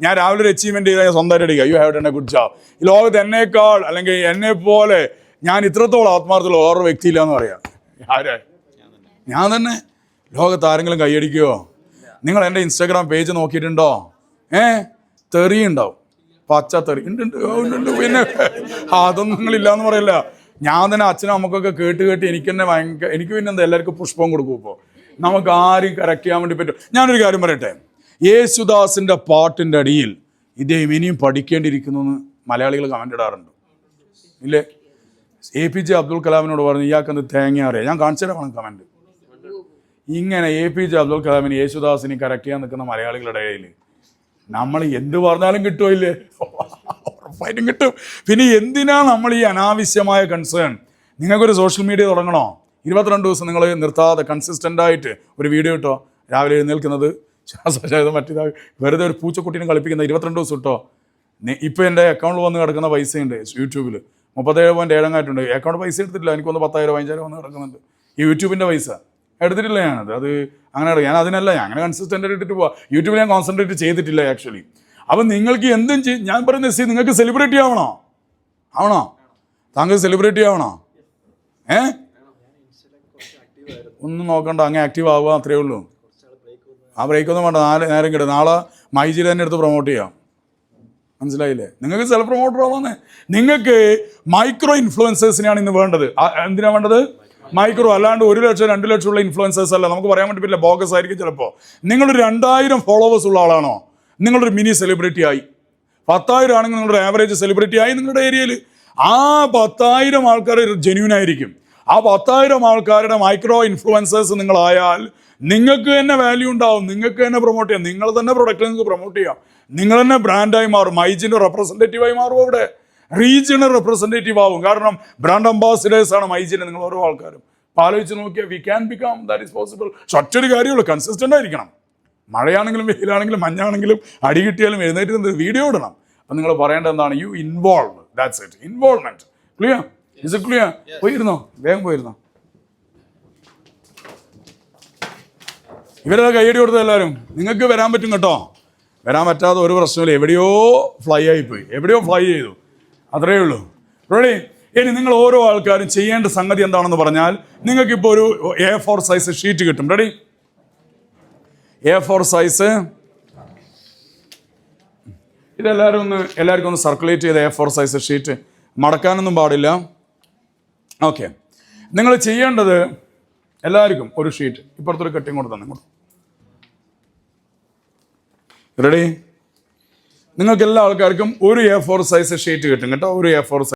ഞാൻ രാവിലെ ഒരു അച്ചീവ്മെന്റ് ചെയ്താൽ ഞാൻ സ്വന്തമായിട്ട് അടിക്കുക you have done a good job ഈ ലോകത്ത് എന്നേക്കാൾ അല്ലെങ്കിൽ എന്നെ പോലെ ഞാൻ ഇത്രത്തോളം ആത്മാർത്ഥമുള്ള വേറൊരു വ്യക്തിയില്ല എന്ന് പറയാം. ആരെ? ഞാൻ തന്നെ. ലോകത്ത് ആരെങ്കിലും കൈയടിക്കുമോ നിങ്ങൾ എന്റെ ഇൻസ്റ്റാഗ്രാം പേജ് നോക്കിയിട്ടുണ്ടോ? ഏ? തെറി ഉണ്ടാവും. പച്ച തെറി. ഉണ്ട് ഉണ്ട്. പിന്നെ അതൊന്നും നിങ്ങളില്ല എന്ന് പറയില്ല. ഞാൻ തന്നെ അച്ഛനും അമ്മക്കൊക്കെ കേട്ട് കേട്ട് എനിക്ക് തന്നെ ഭയങ്കര എനിക്ക് പിന്നെ എന്താ എല്ലാവർക്കും പുഷ്പം കൊടുക്കും ഇപ്പോൾ നമുക്ക് ആരും ചെയ്യാൻ വേണ്ടി പറ്റും? ഞാനൊരു കാര്യം പറയട്ടെ. യേശുദാസിന്റെ പാട്ടിന്റെ അടിയിൽ ഇദ്ദേഹം ഇനിയും പഠിക്കേണ്ടിയിരിക്കുന്നു എന്ന് മലയാളികൾ കമന്റ് ഇടാറുണ്ട്. ഇല്ലേ? എ പി ജെ അബ്ദുൽ കലാമിനോട് പറഞ്ഞു ഇയാൾക്കെന്ത് തേങ്ങ അറിയാം? ഞാൻ കാണിച്ചു തരാം കമന്റ് ഇങ്ങനെ എ പി ജെ അബ്ദുൽ കലാമിന് യേശുദാസിനെ കറക്റ്റ് ചെയ്യാൻ നിൽക്കുന്ന മലയാളികളുടെ ഇടയിൽ നമ്മൾ എന്ത് പറഞ്ഞാലും കിട്ടുമോ ഇല്ലേ? ഉറപ്പായിട്ടും കിട്ടും. പിന്നെ എന്തിനാ നമ്മൾ ഈ അനാവശ്യമായ കൺസേൺ നിങ്ങൾക്കൊരു സോഷ്യൽ മീഡിയ തുടങ്ങണോ? ഇരുപത്തിരണ്ട് ദിവസം നിങ്ങൾ നിർത്താതെ കൺസിസ്റ്റന്റ് ആയിട്ട് ഒരു വീഡിയോ ഇട്ടോ രാവിലെ എഴുന്നേൽക്കുന്നത് ശ്വാസോച്ഛാസം മറ്റേതാ. വെറുതെ ഒരു പൂച്ചക്കുട്ടീനെ കളിപ്പിക്കുന്ന ഇരുപത്തിരണ്ട് ദിവസം കിട്ടോ ഇപ്പോൾ എന്റെ അക്കൗണ്ടിൽ വന്ന് കിടക്കുന്ന പൈസയുണ്ട് യൂട്യൂബിൽ മുപ്പത്തേഴ് പോയിന്റ് ഏഴങ്ങായിട്ടുണ്ട് അക്കൗണ്ട് പൈസ എടുത്തിട്ടില്ല. എനിക്കൊന്ന് പത്തായിരം പതിനഞ്ചായിരം വന്ന് കിടക്കുന്നുണ്ട്. ഈ യൂട്യൂബിന്റെ പൈസ എടുത്തിട്ടില്ല ഞാനത്. അത് അങ്ങനെ. ഞാൻ അതിനല്ല ഞാൻ അങ്ങനെ കൺസിസ്റ്റന്റ് ഇട്ടിട്ട് പോവാ. യൂട്യൂബിൽ ഞാൻ കോൺസെൻട്രേറ്റ് ചെയ്തിട്ടില്ല ആക്ച്വലി അപ്പം നിങ്ങൾക്ക് എന്തും ചെയ്യും ഞാൻ പറയുന്ന സി നിങ്ങൾക്ക് സെലിബ്രിറ്റി ആവണോ? ആവണോ? താങ്കൾ സെലിബ്രിറ്റി ആവണോ? ഏ? ഒന്നും നോക്കണ്ട അങ്ങ് ആക്റ്റീവ് ആവുക അത്രേ ഉള്ളൂ. ആ ബ്രേക്കൊന്നും വേണ്ട നാല് നേരം കിട്ടും നാളെ മൈജിയിൽ തന്നെ എടുത്ത് പ്രൊമോട്ട് ചെയ്യാം. മനസ്സിലായില്ലേ? നിങ്ങൾക്ക് സെൽഫ് പ്രൊമോട്ടർ ആവാന്നേ. നിങ്ങൾക്ക് മൈക്രോ ഇൻഫ്ലുവൻസേഴ്സിനെയാണ് ഇന്ന് വേണ്ടത്. എന്തിനാണ് എന്തിനാ വേണ്ടത്? മൈക്രോ അല്ലാണ്ട് ഒരു ലക്ഷം രണ്ട് ലക്ഷം ഉള്ള ഇൻഫ്ലുവൻസേഴ്സ് അല്ല. നമുക്ക് പറയാൻ വേണ്ടി പറ്റില്ല ബോഗസ് ആയിരിക്കും ചിലപ്പോൾ നിങ്ങളൊരു രണ്ടായിരം ഫോളോവേഴ്സ് ഉള്ള ആളാണോ? നിങ്ങളൊരു മിനി സെലിബ്രിറ്റി ആയി. പത്തായിരം ആണെങ്കിൽ നിങ്ങളുടെ ആവറേജ് സെലിബ്രിറ്റി ആയി നിങ്ങളുടെ ഏരിയയിൽ ആ പത്തായിരം ആൾക്കാർ ജെന്യൂൻ ആയിരിക്കും. ആ പത്തായിരം ആൾക്കാരുടെ മൈക്രോ ഇൻഫ്ലുവൻസേഴ്സ് നിങ്ങളായാൽ നിങ്ങൾക്ക് തന്നെ വാല്യൂ ഉണ്ടാവും. നിങ്ങൾക്ക് തന്നെ പ്രൊമോട്ട് ചെയ്യാം. നിങ്ങൾ തന്നെ പ്രൊഡക്റ്റ് നിങ്ങൾക്ക് പ്രൊമോട്ട് ചെയ്യാം. നിങ്ങൾ തന്നെ ബ്രാൻഡായി മാറും. മൈജിന്റെ റെപ്രസെന്റേറ്റീവായി മാറും അവിടെ. റീജിയണൽ റെപ്രസെന്റേറ്റീവ് ആവും. കാരണം ബ്രാൻഡ് അംബാസിഡേഴ്സ് ആണ് മൈജിന് നിങ്ങൾ ഓരോ ആൾക്കാരും. ആലോചിച്ച് നോക്കിയാൽ we can become that is possible ഒറ്റൊരു കാര്യമുള്ളൂ. കൺസിസ്റ്റന്റ് ആയിരിക്കണം. മഴയാണെങ്കിലും വെയിലാണെങ്കിലും മഞ്ഞാണെങ്കിലും അടി കിട്ടിയാലും എഴുന്നേറ്റ് വീഡിയോ ഇടണം. അപ്പം നിങ്ങൾ പറയേണ്ടത് എന്താണ്? You involve that's it involvement clear is it clear പോയിരുന്നോ? വേഗം പോയിരുന്നോ? ഇവരത് കൈയടി കൊടുത്തത് എല്ലാവരും. നിങ്ങൾക്ക് വരാൻ പറ്റും കേട്ടോ. വരാൻ പറ്റാതെ ഒരു പ്രശ്നമില്ല. എവിടെയോ ഫ്ലൈ ആയിപ്പോയി. എവിടെയോ ഫ്ലൈ ചെയ്തു. അത്രയേ ഉള്ളൂ. റെഡി ഇനി നിങ്ങൾ ഓരോ ആൾക്കാരും ചെയ്യേണ്ട സംഗതി എന്താണെന്ന് പറഞ്ഞാൽ നിങ്ങൾക്ക് നിങ്ങൾക്കിപ്പോൾ ഒരു എ ഫോർ സൈസ് ഷീറ്റ് കിട്ടും. റെഡി എ ഫോർ സൈസ് ഇതെല്ലാവരും ഒന്ന് എല്ലാവർക്കും ഒന്ന് സർക്കുലേറ്റ് ചെയ്ത എ ഫോർ സൈസ് ഷീറ്റ് മടക്കാനൊന്നും പാടില്ല. ഓക്കെ നിങ്ങൾ ചെയ്യേണ്ടത് എല്ലാവർക്കും ഒരു ഷീറ്റ് ഇപ്പുറത്തൊരു കട്ടിങ് കൊടുത്താണ് ഇങ്ങോട്ട് റെഡി നിങ്ങൾക്ക് എല്ലാ ആൾക്കാർക്കും ഒരു എ ഫോർ സൈസ് ഷീറ്റ് കിട്ടും കേട്ടോ. ഒരു എ ഫോർ